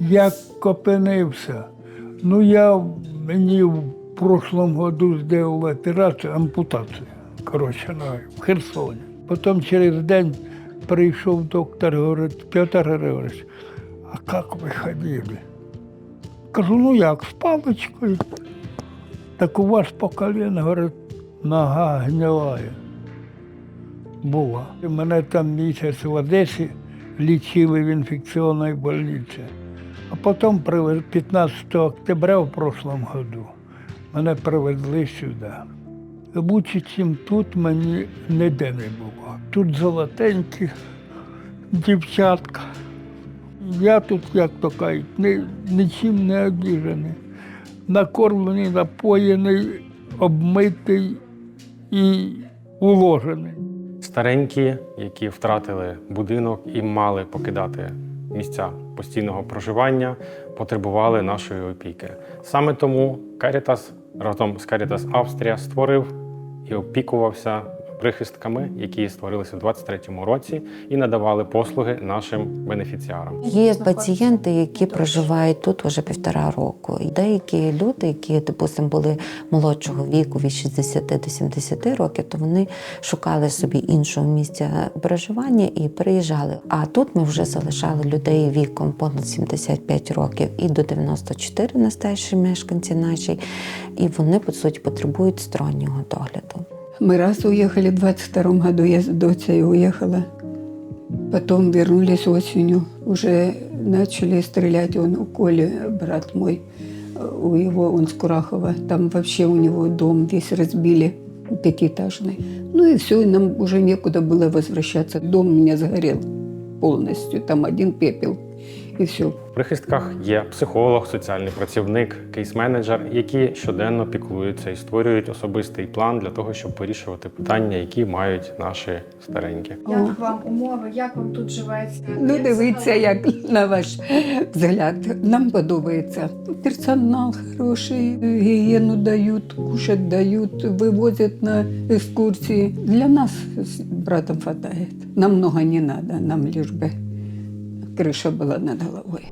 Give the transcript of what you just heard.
Як опинився? Ну, я мені в прошлому году зробили операцію, ампутацію. Коротше, в Херсоні. Потім через день прийшов доктор, говорить, Петр Григорович, а як ви ходили? Кажу, ну як, з паличкою. Так у вас по коліна, говорить, нога гнилая була. Мене там місяць в Одесі лічили в інфекційній больниці. А потім 15 октября в прошлом году мене привезли сюди. Лучше, чим тут мені ніде не було. Тут золотенькі дівчатка. Я тут, як то кажуть, ні, нічим не обіжений. Накормлений, напоєний, обмитий і уложений. Старенькі, які втратили будинок і мали покидати місця постійного проживання, потребували нашої опіки. Саме тому Caritas разом з Caritas Австрія створив і опікувався прихистками, які створилися в 23-му році і надавали послуги нашим бенефіціарам. Є пацієнти, які проживають тут вже півтора року. Деякі люди, які, допустимо, були молодшого віку від 60 до 70 років, то вони шукали собі іншого місця проживання і переїжджали. А тут ми вже залишали людей віком понад 75 років і до 94 настайші мешканці наші, і вони по суті потребують стороннього догляду. Мы раз уехали в 22 году, я с дочей уехала. Потом вернулись осенью. Уже начали стрелять. Он у Коли, брат мой, э, у его, он с Курахова. Там вообще у него дом весь разбили, пятиэтажный. Ну и все, нам уже некуда было возвращаться. Дом у меня сгорел полностью. Там один пепел. И все. В прихистках є психолог, соціальний працівник, кейс-менеджер, які щоденно піклуються і створюють особистий план для того, щоб вирішувати питання, які мають наші старенькі. Як вам умови, як вам тут живеться? Ну, Як дивіться, як на ваш взгляд. Нам подобається. Персонал хороший, гігієну дають, кушать дають, вивозять на екскурсії. Для нас з братом хватає. Нам много не надо, нам лишь бы крыша была над головой.